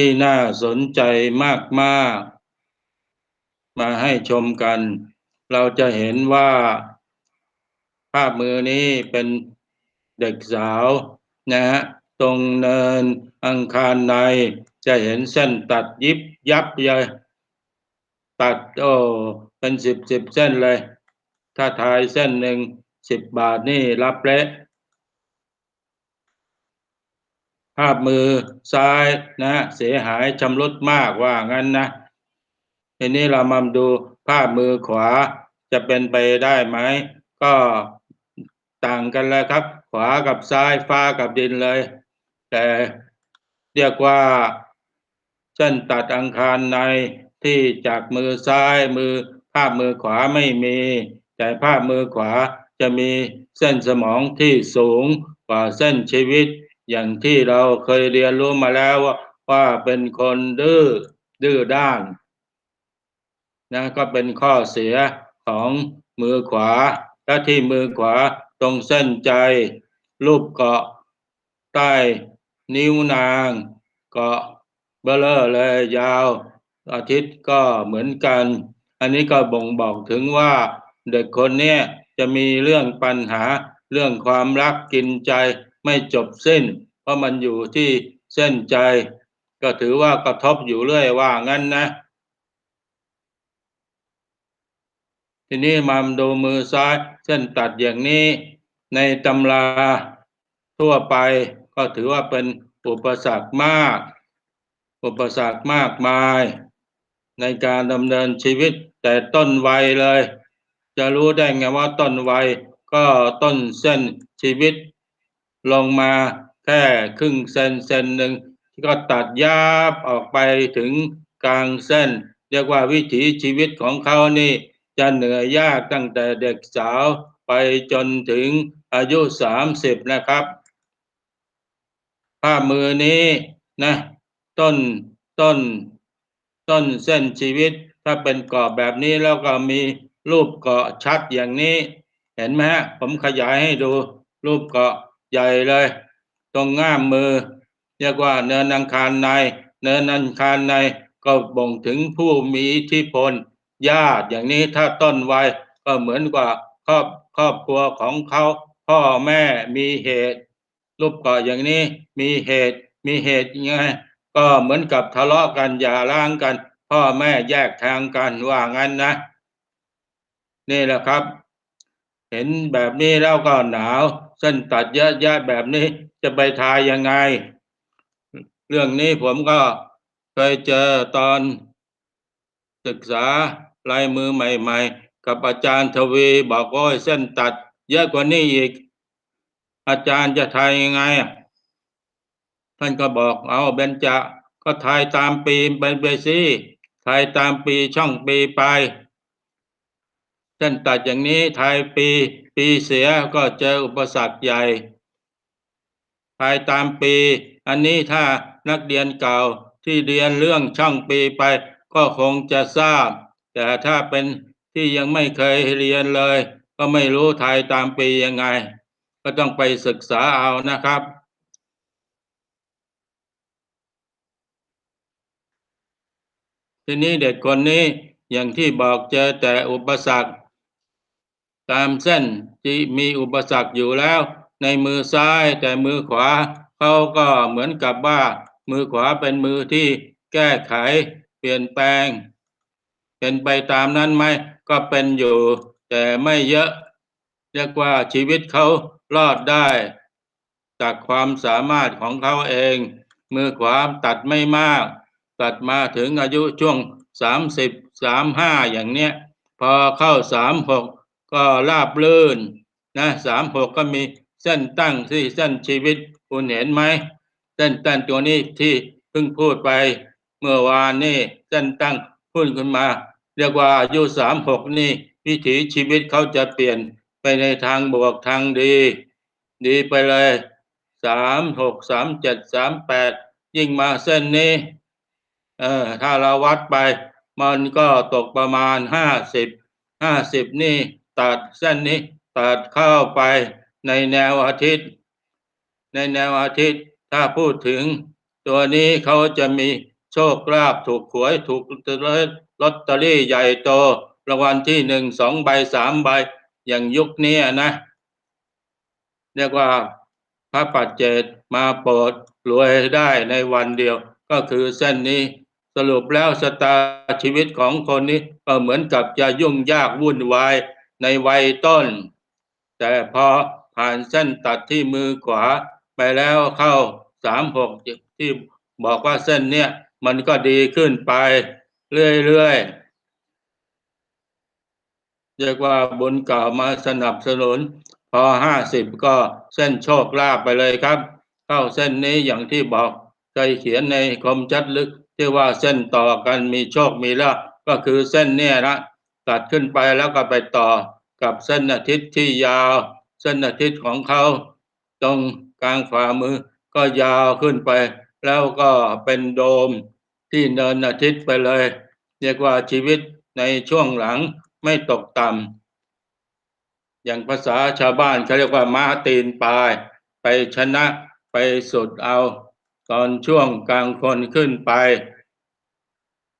ที่น่าสนใจมากๆ มาให้ชมกัน เราจะเห็นว่า ภาพมือนี้เป็นเด็กสาวนะฮะตรงเนินอังคารใน จะเห็นเส้นตัดยิบยับเลยตัดโอ้เป็นสิบสิบเส้นเลย ถ้าทายเส้นหนึ่งสิบบาทนี่รับเละ ภาพมือซ้ายนะเสียหายชำรุดมากว่างั้นนะทีนี้เรามาดูภาพมือขวาจะเป็นไปได้ไหม ก็ต่างกันเลยครับ ขวากับซ้ายฟ้ากับดินเลย แต่เรียกว่าเส้นตัดอังคารในที่จากมือซ้ายมือภาพมือขวาไม่มี แต่ภาพมือขวาจะมีเส้นสมองที่สูงกว่าเส้นชีวิต อย่างที่เราเคยเรียนรู้มาแล้วว่าว่าเป็นคนดื้อดื้อด้านนะก็เป็นข้อเสียของมือขวา และที่มือขวาตรงเส้นใจ รูปเกาะ ใต้นิ้วนาง เกาะเบลอเลยยาว อาทิตย์ก็เหมือนกัน อันนี้ก็บ่งบอกถึงว่า เด็กคนนี้จะมีเรื่องปัญหาเรื่องความรักกินใจ ไม่จบสิ้น เพราะมันอยู่ที่เส้นใจ ก็ถือว่ากระทบอยู่เรื่อยว่างั้นนะ ทีนี้มาดูมือซ้าย เส้นตัดอย่างนี้ ในตำราทั่วไป ก็ถือว่าเป็นอุปสรรคมาก อุปสรรคมากมาย ในการดำเนินชีวิตแต่ต้นวัยเลย จะรู้ได้ไงว่าต้นวัยก็ต้นเส้นชีวิต ลงมาแค่ครึ่งเซนเซนหนึ่งก็ตัดยาบออกไปถึงกลางเส้น เรียกว่าวิถีชีวิตของเขานี่ จะเหนื่อยยากตั้งแต่เด็กสาวไปจนถึงอายุสามสิบนะครับภาพมือนี้นะต้นต้น ต้นเส้นชีวิต ถ้าเป็นเกาะแบบนี้แล้วก็มีรูปเกาะชัดอย่างนี้ เห็นไหมฮะผมขยายให้ดูรูปเกาะ ใหญ่เลย ตรงง่ามมือ เรียกว่าเนินอังคารใน เนินอังคารในก็บ่งถึงผู้มีอิทธิพลญาติอย่างนี้ถ้าต้นวัยก็เหมือนกว่าครอบครอบครัวของเขาพ่อแม่มีเหตุรูปก่ออย่างนี้มีเหตุมีเหตุยังไงก็เหมือนกับทะเลาะกันอย่าล้างกัน พ่อแม่แยกทางกันว่างั้นนะ นี่แหละครับ เห็นแบบนี้แล้วก็หนาว เส้นตัดเยอะแยะแบบนี้จะไปทายยังไง เรื่องนี้ผมก็เคยเจอตอน ศึกษาลายมือใหม่ ๆ กับอาจารย์ทวีบอกว่าเส้นตัด เยอะกว่านี้อีก อาจารย์จะทายยังไง ท่านก็บอกเอาเบญจะก็ทายตามปีเป็นไปสิทายตามปีช่องปีไป เส้นตัดอย่างนี้ไทยปีปีเสียก็เจออุปสรรคใหญ่ทายตามปี อันนี้ถ้านักเรียนเก่าที่เรียนเรื่องช่องปีไป ก็คงจะทราบ แต่ถ้าเป็นที่ยังไม่เคยเรียนเลย ก็ไม่รู้ไทยตามปียังไง ก็ต้องไปศึกษาเอานะครับทีนี้เด็กคนนี้อย่างที่บอกเจอแต่อุปสรรค ตามเส้นที่มีอุปสรรคอยู่แล้ว ในมือซ้ายแต่มือขวาเขาก็เหมือนกับว่ามือขวาเป็นมือที่แก้ไขเปลี่ยนแปลง เป็นไปตามนั้นไหมก็เป็นอยู่ แต่ไม่เยอะ เรียกว่าชีวิตเขารอดได้ จากความสามารถของเขาเอง มือขวาตัดไม่มาก ตัดมาถึงอายุช่วงสามสิบสามห้าอย่างเนี้ย พอเข้าสามหก ก็ราบลื่นนะสามหกก็มีเส้นตั้งที่เส้นชีวิตคุณเห็นไหมเส้นตั้งตัวนี้ที่เพิ่งพูดไปเมื่อวานนี่เส้นตั้งพูดขึ้นมา เรียกว่าอายุสามหกนี่วิถีชีวิตเขาจะเปลี่ยนไปในทางบวกทางดี ดีไปเลยสามหกสามเจ็ดสามแปดยิ่งมาเส้นนี้เออถ้าเราวัดไป มันก็ตกประมาณห้าสิบห้าสิบนี่ ตัดเส้นนี้ตัดเข้าไปในแนวอาทิตย์ ในแนวอาทิตย์ถ้าพูดถึง ตัวนี้เขาจะมีโชคลาภถูกหวยถูกลอตเตอรี่ใหญ่โตรางวัลที่หนึ่งสองใบสามใบ อย่างยุคนี้นะเรียกว่าพระปัจเจกมาโปรดรวยได้ในวันเดียว ก็คือเส้นนี้สรุปแล้วสตาชีวิตของคนนี้ก็เหมือนกับจะยุ่งยากวุ่นวาย ในวัยต้น แต่พอผ่านเส้นตัดที่มือขวาไปแล้วเข้าสามหกที่บอกว่าเส้นเนี้ยมันก็ดีขึ้นไปเรื่อยๆ เรียกว่าบุญเก่ามาสนับสนุน พอห้าสิบก็เส้นโชคลาภไปเลยครับ เข้าเส้นนี้อย่างที่บอกเคยเขียนในคมจัดลึกที่ว่าเส้นต่อกันมีโชคมีลาภก็คือเส้นเนี่ยนะ ตัดขึ้นไปแล้วก็ไปต่อกับเส้นอาทิตย์ที่ยาว เส้นอาทิตย์ของเขาตรงกลางฝ่ามือก็ยาวขึ้นไป แล้วก็เป็นโดมที่เนินอาทิตย์ไปเลย เรียกว่าชีวิตในช่วงหลังไม่ตกต่ำอย่างภาษาชาวบ้านเขาเรียกว่าม้าตีนปลาย ไปชนะไปสุดเอา ตอนช่วงกลางคนขึ้นไป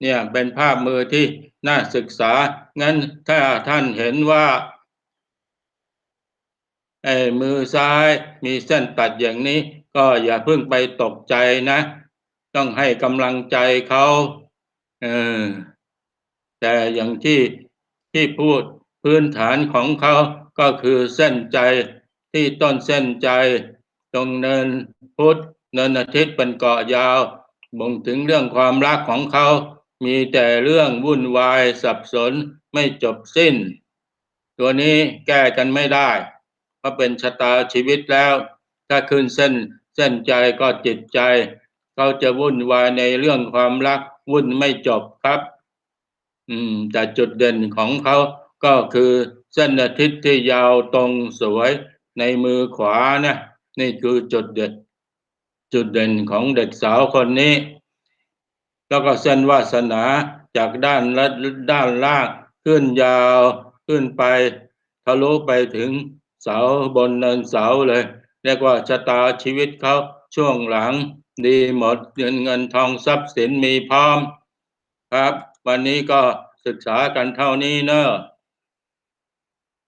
เนี่ยเป็นภาพมือที่น่าศึกษา งั้นถ้าท่านเห็นว่าไอ้มือซ้ายมีเส้นตัดอย่างนี้ ก็อย่าเพิ่งไปตกใจนะ ต้องให้กำลังใจเขาเออแต่อย่างที่ที่พูดพื้นฐานของเขาก็คือเส้นใจที่ต้นเส้นใจ ตรงเนินพุทธเนินอาทิตย์เป็นเกาะยาว บ่งถึงเรื่องความรักของเขา มีแต่เรื่องวุ่นวายสับสนไม่จบสิ้น ตัวนี้แก้กันไม่ได้เพราะเป็นชะตาชีวิตแล้ว ถ้าขึ้นเส้นเส้นใจก็จิตใจเขาจะวุ่นวายในเรื่องความรักวุ่นไม่จบครับ อืม แต่จุดเด่นของเขาก็คือเส้นอาทิตย์ที่ยาวตรงสวยในมือขวานะนี่คือจุดเด่นจุดเด่นของเด็กสาวคนนี้ แล้วก็เส้นวาสนาจากด้านละด้านล่างขึ้นยาวขึ้นไปทะลุไปถึงเสาบนเนินเสาเลย เรียกว่าชะตาชีวิตเขาช่วงหลัง ดีหมดเงินเงินทองทรัพย์สินมีพร้อม ครับ วันนี้ก็ศึกษากันเท่านี้เนอะ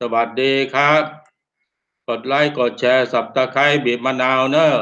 สวัสดีครับ กดไลค์กดแชร์สับตะไคร้บีบมะนาวเนอะ